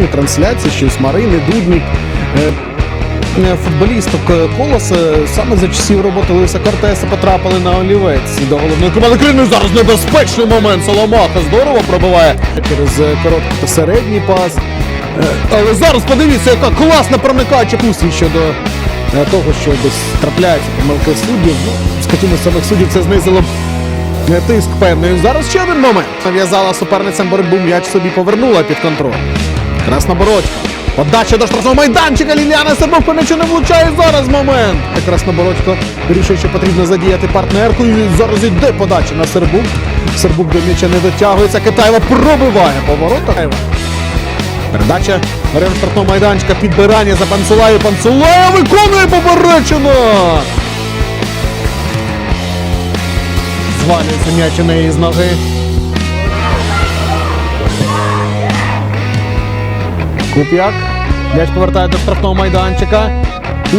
їхньої трансляції, що Смарини, Дудник, е, е, футболісток е, Колоса саме за часів роботи Лиса Кортеса потрапили на олівець до головної команди країни. Зараз небезпечний момент. Соломаха здорово пробиває через короткий та середній пас. Але зараз подивіться, яка класна проникаюча пусті щодо того, що десь трапляються помилки суддів. Ну, скажімо, самих суддів це знизило б тиск певний. Зараз ще один момент. Нав'язала суперницям боротьбу, м'яч собі повернула під контроль. Краснобородька. Подача до штрафного майданчика. Ліліана Сербов по не влучає зараз момент. Краснобородько вирішує, що потрібно задіяти партнерку. І зараз іде подача на Сербук. Сербук до м'яча не дотягується. Китаєва пробиває поворота. Передача район штрафного майданчика. Підбирання за Панцулаю. Панцулая виконує поперечину. Звалюється м'яч у неї з ноги. Куп'як. М'яч повертає до штрафного майданчика.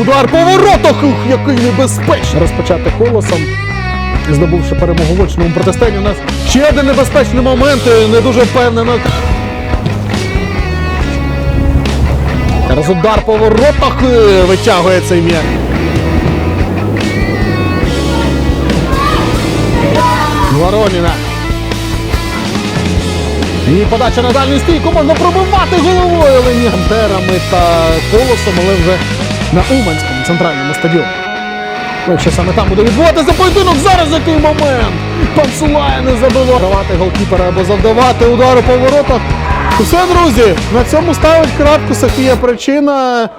Удар по воротах! Ух, який небезпечний! Розпочати колосом. Здобувши перемогу в очному протистоянні, у нас ще один небезпечний момент, е, не дуже впевнено. Зараз удар по воротах е, витягує цей м'яч. Вороніна. І подача на дальню стійку можна пробивати головою, лені Гантерами та колосом, але вже на Уманському центральному стадіоні. Ну, Якщо саме там буде відбуватися поєдинок, зараз який момент! Пансулає не забило. Давати голкіпера або завдавати удару по воротах. Все, друзі, на цьому ставить крапку Софія Причина.